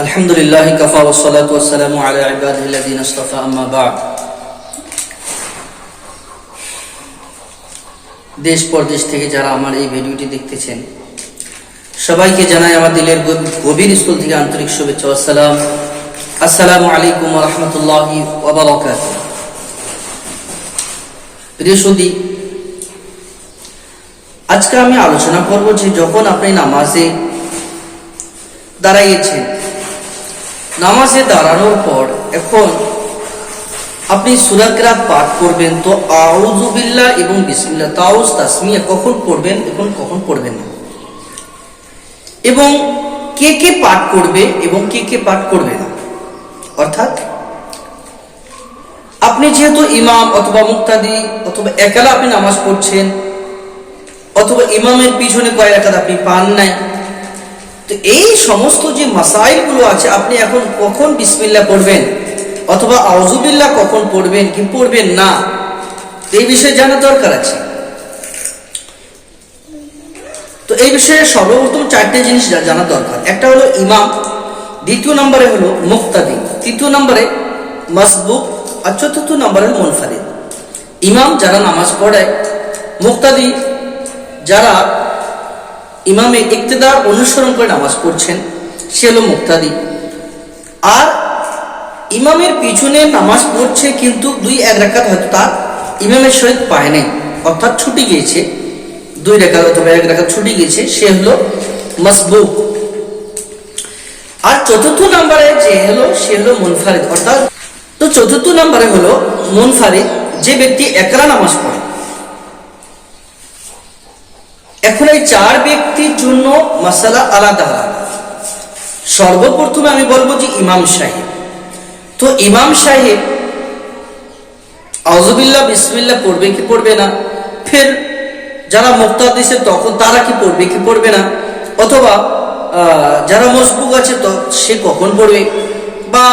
الحمد لله كفى والصلاة والسلام على عباده الذين اصطفى أما بعد দেশ পরদেশ থেকে যারা আমার এই ভিডিওটি দেখতেছেন সবাইকে জানাই আমার দিলের গভ- গভীর স্কুল থেকে আন্তরিক শুভেচ্ছা আসসালাম আসসালামু আলাইকুম রহমতুল্লাহি ওবরাকাত প্রিয় সুদী আজকে আমি আলোচনা করব যে যখন আপনি নামাজে দাঁড়াইয়েছেন নামাজে দাঁড়ানোর পর এখন আপনি সুরাকরাত পাঠ করবেন, তো আউজুবিল্লাহ এবং বিসমিল্লাহ তাউজ তাসমিয়া কখন পড়বেন এবং কখন পড়বেন না? এবং কে কে পাঠ করবে এবং কে কে পাঠ করবে না? অর্থাৎ, আপনি যেহেতু ইমাম অথবা মুক্তাদি, অথবা একালা আপনি নামাজ পড়ছেন, অথবা ইমামের পিছনে কয়েক আপনি পান নাই তো এই সমস্ত যে মাসাইলগুলো আছে, আপনি এখন কখন বিসমিল্লাহ পড়বেন? অথবা আউজুবিল্লাহ কখন পড়বেন, কি পড়বেন না? এই বিষয়ে জানা দরকার আছে। তো এই বিষয়ে সর্বপ্রথম চারটে জিনিস জানা দরকার। একটা হলো ইমাম, দ্বিতীয় নম্বরে হলো মুক্তাদি তৃতীয় নম্বরে মাসবুক, আর চতুর্থ নম্বরে মুনফারিদ। ইমাম যারা নামাজ পড়ে মুক্তাদি যারা ইমামে ইক্তেদার অনুসরণ করে নামাজ পড়ছেন, সে হলো মুক্তাদি। আর ইমামের পিছনে নামাজ পড়ছে কিন্তু দুই এক রেখাত হয়তো তার ইমামের সহিত পায় নাই, অর্থাৎ ছুটি গিয়েছে। দুই রেখাত অথবা এক রেখাত ছুটি গিয়েছে, সে হলো মসবুক। আর চতুর্থ নাম্বারে যে হলো, সে হলো মুনফারিদ। অর্থাৎ তো চতুর্থ নাম্বারে হলো মুনফারিদ, যে ব্যক্তি একলা নামাজ পড়ে। এখন এই চার ব্যক্তির জন্য মশালা আলাদা আলাদা। সর্বপ্রথমে আমি বলব যে ইমাম সাহেব। তো ইমাম সাহেব আউজুবিল্লাহ বিসমিল্লা পড়বে কি পড়বে না? ফের যারা মুক্তাদিসে তখন তারা কি পড়বে কি পড়বে না? অথবা যারা মজবুক আছে তো সে কখন পড়বে? বা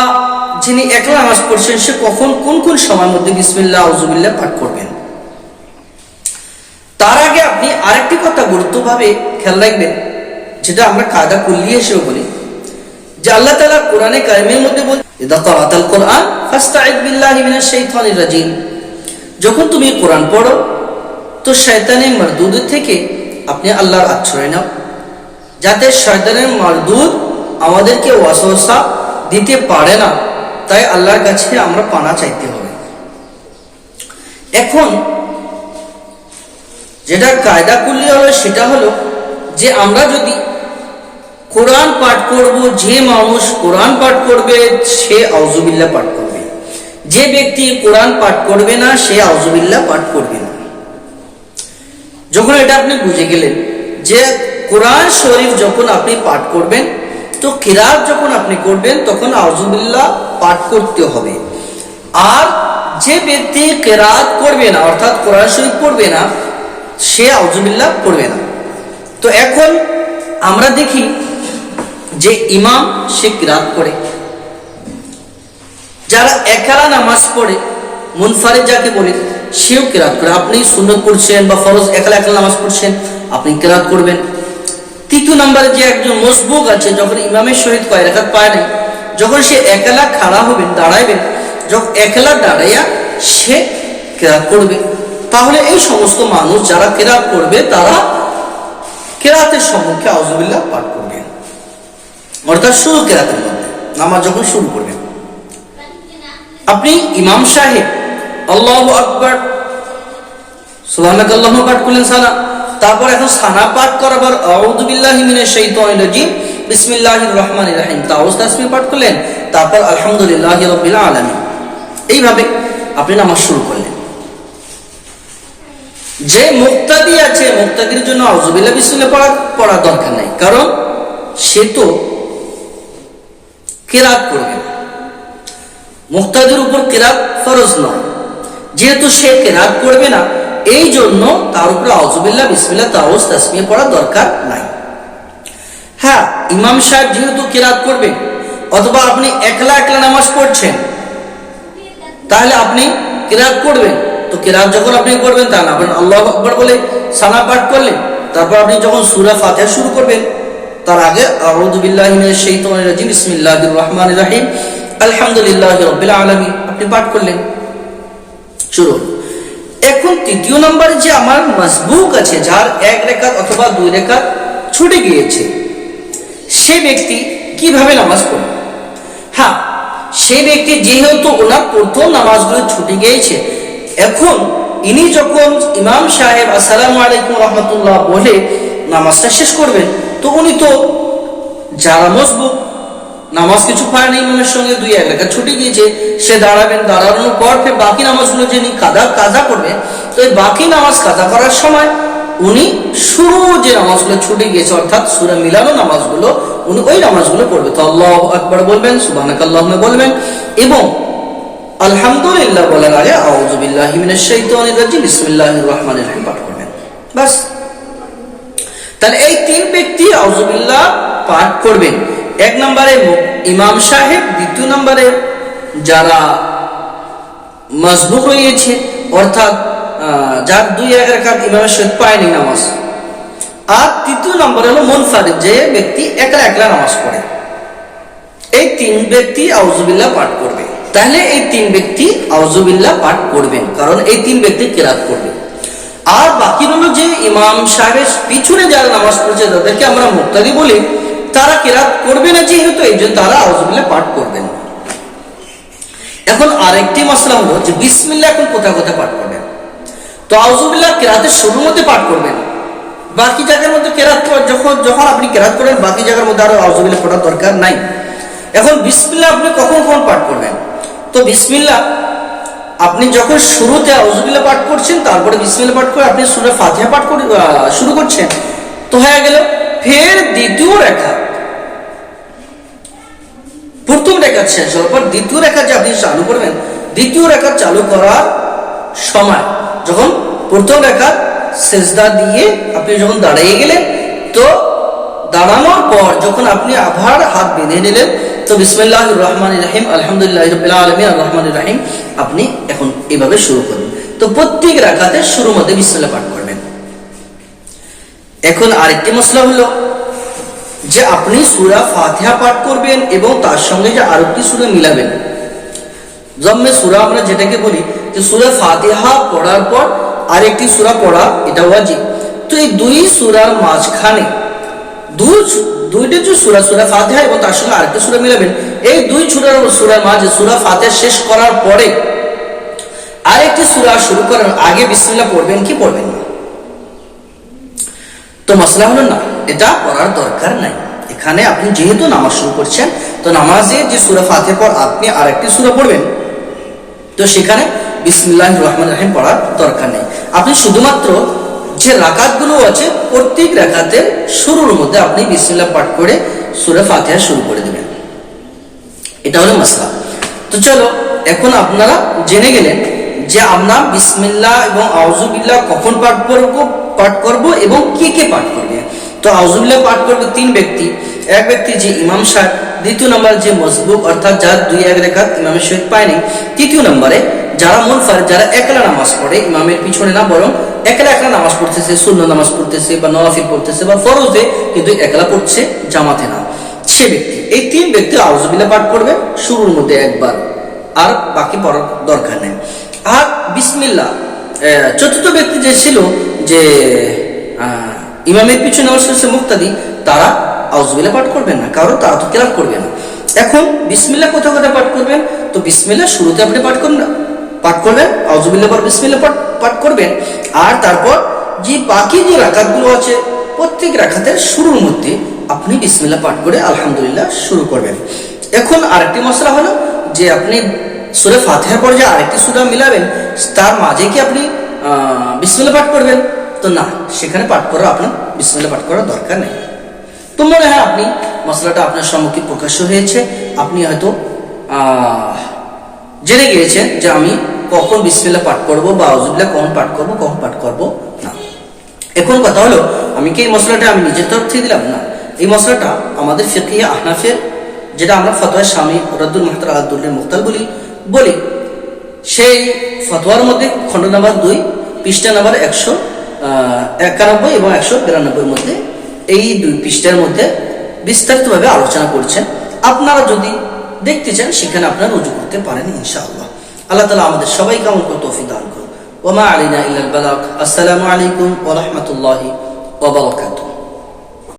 যিনি একলা নামাজ পড়ছেন সে কখন, কোন কোন সময়ের মধ্যে বিসমিল্লা আউজুবিল্লাহ পাঠ করবেন? তার আগে আপনি আরেকটি কথা গুরুত্বভাবে খেয়াল রাখবেন, যেটা আমরা কায়দা কুল্লি হিসেবে বলি। যে আল্লাহ তালা কোরআনে কারিমের মধ্যে বল ইদা ক্রাতাল কোরআন রাজিম। যখন তুমি কোরআন পড়ো, তো শয়তানের মারদুদ থেকে আপনি আল্লাহর আশ্রয় নাও। যাতে শয়তানের মারদুদ আমাদেরকে ওয়াসওয়াসা দিতে পারে না, তাই আল্লাহর কাছে আমরা পানা চাইতে হবে। এখন যেটা কায়দা করলে হলো সেটা হলো যে আমরা যদি কোরআন পাঠ করব, যে মানুষ কোরআন পাঠ করবে, সে আউজুবিল্লাহ পাঠ করবে। যে ব্যক্তি কোরআন পাঠ করবে না, সে আউজুবিল্লাহ পাঠ করবে না। যখন এটা আপনি বুঝে গেলেন যে কোরআন শরীফ যখন আপনি পাঠ করবেন, তো কিরাত যখন আপনি করবেন, তখন আউজুবিল্লাহ পাঠ করতে হবে। আর যে ব্যক্তি কেরাত করবে না, অর্থাৎ কোরআন শরীফ পড়বে না সে আউজুবিল্লাহ পড়বে না। তো এখন আমরা দেখি যে ইমাম সে কিরাত করে যারা একারা নামাজ পড়ে মুনফারিদ যাকে বলে, সেও কিরাত করে। আপনি সুন্নত পড়ছেন বা ফরজ একালা একালা নামাজ পড়ছেন, আপনি কিরাত করবেন। তৃতীয় নম্বরে যে একজন মসবুক আছে, যখন ইমামের সহিত কয় রেখাত পায় নাই, যখন সে একালা খাড়া হবেন, দাঁড়াইবেন, যখন একলা দাঁড়াইয়া সে কেরাত করবে। তাহলে এই সমস্ত মানুষ যারা কেরাত করবে, তারা কেরাতের সম্মুখে আউজুবিল্লাহ পাঠ করবেন অর্থাৎ শুরু কেরাতের মধ্যে, নামাজ যখন শুরু করবেন আপনি ইমাম সাহেব, আল্লাহ আকবর আল্লাহু পাঠ করলেন সানা তারপর এখন সানা পাঠ করাবার আউযু বিল্লাহি মিনাশ শাইতানির রাজিম। বিসমিল্লাহির রহমানির রহিম। তাওজ তাসমি পাঠ করলেন। তারপর আলহামদুলিল্লাহি রাব্বিল আলামিন। এইভাবে আপনি নামাজ শুরু করলেন। যে মুক্তাদি আছে, মুক্তাদির জন্য আউযুবিল্লাহ বিসমিল্লাহ পড়া পড়া দরকার নাই। কারণ সে তো কেরাত করবে মুক্তাদির উপর কেরাত ফরজ নয়। যেহেতু সে কেরাত করবে না, এই জন্য তার উপরে আউজুবিল্লাহ বিসমিল্লা তাওজ তাসমিয়া পড়া দরকার নাই। হ্যাঁ ইমাম সাহেব যেহেতু কেরাত করবে, অথবা আপনি একলা একলা নামাজ পড়ছেন, তাহলে আপনি কেরাত করবেন। তো কেরাত যখন আপনি করবেন তা না আপনি আল্লাহ আকবর বলে সানা পাঠ করলেন তারপর আপনি যখন সুরা ফাতিহা শুরু করবেন, তার আগে আউযু বিল্লাহি মিনাশ শাইতানির রাজিম, বিসমিল্লাহির রহমানির রহিম, আলহামদুলিল্লাহি রাব্বিল আলামিন, আপনি পাঠ করলেন। শুরু এখন তৃতীয় নম্বরে যে আমার মজবুক আছে, যার এক রেখাত অথবা দুই রেখাত ছুটে গিয়েছে, সে ব্যক্তি কীভাবে নামাজ পড়বে হ্যাঁ সে ব্যক্তি যেহেতু ওনার প্রথম নামাজগুলো ছুটে গিয়েছে এখন ইনি যখন ইমাম সাহেব, আসসালামু আলাইকুম রহমতুল্লাহ বলে নামাজটা শেষ করবেন, তো উনি তো যারা মজবুত, নামাজ কিছু পায় না ইমামের সঙ্গে, দুই এক রেখা ছুটে গিয়েছে সে দাঁড়াবেন, দাঁড়ানোর পর ফের বাকি নামাজগুলো যিনি কাদা, কাজা করবেন তো এই বাকি নামাজ কাজা করার সময় উনি শুরু যে নামাজগুলো ছুটে গিয়েছে, অর্থাৎ সুরা মিলানো নামাজগুলো, উনি ওই নামাজগুলো পড়বে। তো আল্লাহ আকবর বলবেন সুবানাক আল্লাহ বলবেন, এবং আলহামদুলিল্লাহ বলার আগে আউযুবিল্লাহি মিনাশ শাইতানির রাজিম, বিসমিল্লাহির পাঠ করবেন। বাস। তাহলে এই তিন ব্যক্তি আউযুবিল্লাহ পাঠ করবেন। এক নম্বরে ইমাম সাহেব, দ্বিতীয় নম্বরে যারা মজবুক রয়েছে, অর্থাৎ যার দুই এক রেখাত ইমামের সহিত পায়নি নামাজ। আর তৃতীয় নম্বর হলো মুনফারিদ যে ব্যক্তি একলা একলা নামাজ পড়ে। এই তিন ব্যক্তি আউজুবিল্লাহ পাঠ করবে। তাহলে এই তিন ব্যক্তি আউজুবিল্লাহ পাঠ করবেন। কারণ এই তিন ব্যক্তি কেরাত করবে। আর বাকি হলো যে ইমাম সাহেবের পিছনে যারা নামাজ পড়ছে, তাদেরকে আমরা মুক্তাদি বলি, তারা কেরাত করবে না যেহেতু, এই জন্য তারা আউজুবিল্লাহ পাঠ করবেন এখন আরেকটি মশলা হলো যে বিসমিল্লাহ এখন কোথায় কোথায় পাঠ করবেন? তো আউজুবিল্লাহ কেরাতের শুরুর মধ্যে পাঠ করবেন। বাকি জায়গার মধ্যে কেরাত যখন যখন আপনি কেরাত করেন, বাকি জায়গার মধ্যে আরও আউজুবিল্লাহ পড়ার দরকার নাই। এখন বিসমিল্লাহ আপনি কখন কখন পাঠ করবেন? তো বিসমিল্লাহ, আপনি যখন শুরুতে আউজুবিল্লাহ পাঠ করছেন, তারপরে বিসমিল্লাহ পাঠ করে আপনি সুরে ফাতিহা পাঠ করে শুরু করছেন, তো হয়ে গেল ফের দ্বিতীয় রেখা। প্রথম রেখা শেষ হওয়ার পর দ্বিতীয় রেখা যে আপনি চালু করবেন, দ্বিতীয় রেখা চালু করার সময়, যখন প্রথম রেখা সেজদা দিয়ে আপনি যখন দাঁড়িয়ে গেলেন, তো দাঁড়ানোর পর যখন আপনি আবার হাত বেঁধে নিলেন তো বিসমিল্লাহ রহমান রাহিম, আলহামদুলিল্লাহ রবিল্লা আপনি এখন এভাবে শুরু করবেন তো প্রত্যেক রাখাতে শুরুর মধ্যে বিসমিল্লাহ পাঠ করবেন। এখন আরেকটি মশলা হলো যে আপনি সুরা ফাতিহা পাঠ করবেন এবং তার সঙ্গে যে আরেকটি সুরা মিলাবেন। জম্মে সুরা আমরা যেটাকে বলি যে সুরা ফাতিহা পড়ার পর আরেকটি সুরা পড়া, এটা ওয়াজিব। তো এই দুই সুরার মাঝখানে, দুই দুইটা যে সুরা সুরা ফাতিহা এবং তার সঙ্গে আরেকটি সুরা মিলাবেন, এই দুই সুরার সুরার মাঝে সুরা ফাতিহা শেষ করার পরে আরেকটি সুরা শুরু করার আগে বিসমিল্লাহ পড়বেন কি পড়বেন না? তো মশলা হলো না, এটা পড়ার দরকার নাই। এখানে আপনি যেহেতু নামাজ শুরু করছেন, তো নামাজে যে সুরা ফাতে পর আপনি আরেকটি সুরা পড়বেন। তো সেখানে বিসমিল্লাহ রহমান রাহিম পড়ার দরকার নেই। আপনি শুধুমাত্র যে রাকাতগুলো আছে, প্রত্যেক রাকাতের শুরুর মধ্যে আপনি বিসমিল্লাহ পাঠ করে সুরা ফাতিহা শুরু করে দেবেন। এটা হলো মশলা তো চলো, এখন আপনারা জেনে গেলেন যে আমরা বিসমিল্লাহ এবং আউজুবিল্লাহ কখন পাঠ করব পাঠ করব এবং কে কে পাঠ করবে। তো আউজুবিল্লাহ পাঠ করবে তিন ব্যক্তি। এক ব্যক্তি যে ইমাম সাহেব, দ্বিতীয় নম্বর যে মজবুক, অর্থাৎ যার দুই এক রেখাত ইমামের সহিত পায়নি, তৃতীয় নম্বরে যারা মুনফার যারা একলা নামাজ পড়ে ইমামের পিছনে না বরং একলা একলা নামাজ পড়তেছে শূন্য নামাজ পড়তেছে বা নওয়াফিল পড়তেছে বা ফরজে কিন্তু একলা পড়ছে জামাতে না। সে ব্যক্তি এই তিন ব্যক্তি আউজুবিল্লাহ পাঠ করবে শুরুর মধ্যে একবার আর বাকি পড়ার দরকার নেই। আর বিসমিল্লাহ আহ, চতুর্থ ব্যক্তি যে ছিল যে ইমামের পিছনে নামাজ পড়ছে মুক্তাদি তারা আউজবিল্লা পাঠ করবেন না কারণ তারা তো কেরাত করবে না। এখন বিসমিল্লাহ কোথাও কোথায় পাঠ করবেন? তো বিসমিল্লাহ শুরুতে আপনি পাঠ করুন না। পাঠ করবেন আউজবিল্লাহ পর বিসমিল্লাহ পাঠ করবেন। আর তারপর যে বাকি যে রাকাতগুলো আছে প্রত্যেক রাখাতের শুরুর মধ্যে আপনি বিসমিল্লাহ পাঠ করে আলহামদুলিল্লাহ শুরু করবেন। এখন আরেকটি মশলা হলো যে আপনি সুরে ফাতিহার পরে যে আরেকটি সুরা মিলাবেন তার মাঝে কি আপনি আহ, বিসমিল্লাহ পাঠ করবেন? তো না সেখানে পাঠ করা আপনার বিসমিল্লাহ পাঠ করার দরকার নেই। তো মনে হয় আপনি মশলাটা আপনার সম্মুখে প্রকাশ্য হয়েছে আপনি হয়তো জেনে গিয়েছেন যে আমি কখন বিসমিল্লাহ পাঠ করব বা আউজুবিল্লাহ কখন পাঠ করব, কখন পাঠ করব? না। এখন কথা হলো, আমি কি এই মশলাটা আমি নিজের তরফ থেকে দিলাম? না। এই মশলাটা আমাদের ফিকিয়া আহনাফের, যেটা আমরা ফতোয়া স্বামী রদ্দুল মাহতার আব্দুল্লের মুক্তাল বলি বলি। সেই ফতোয়ার মধ্যে খণ্ড নাম্বার দুই, পৃষ্ঠা নাম্বার একশো একানব্বই এবং একশো বিরানব্বইয়ের মধ্যে এই দুই পৃষ্ঠার মধ্যে বিস্তারিতভাবে আলোচনা করছেন। আপনারা যদি দেখতে চান, সেখানে আপনারা রুজু করতে পারেন ইনশাআল্লাহ। আল্লাহ তালা আমাদের সবাইকে আমল করে তৌফিক দান করুন। ওমা আলিনা ইলাল বালাক আসসালামু আলাইকুম ওয়া রাহমাতুল্লাহি ওয়া বারাকাতুহু।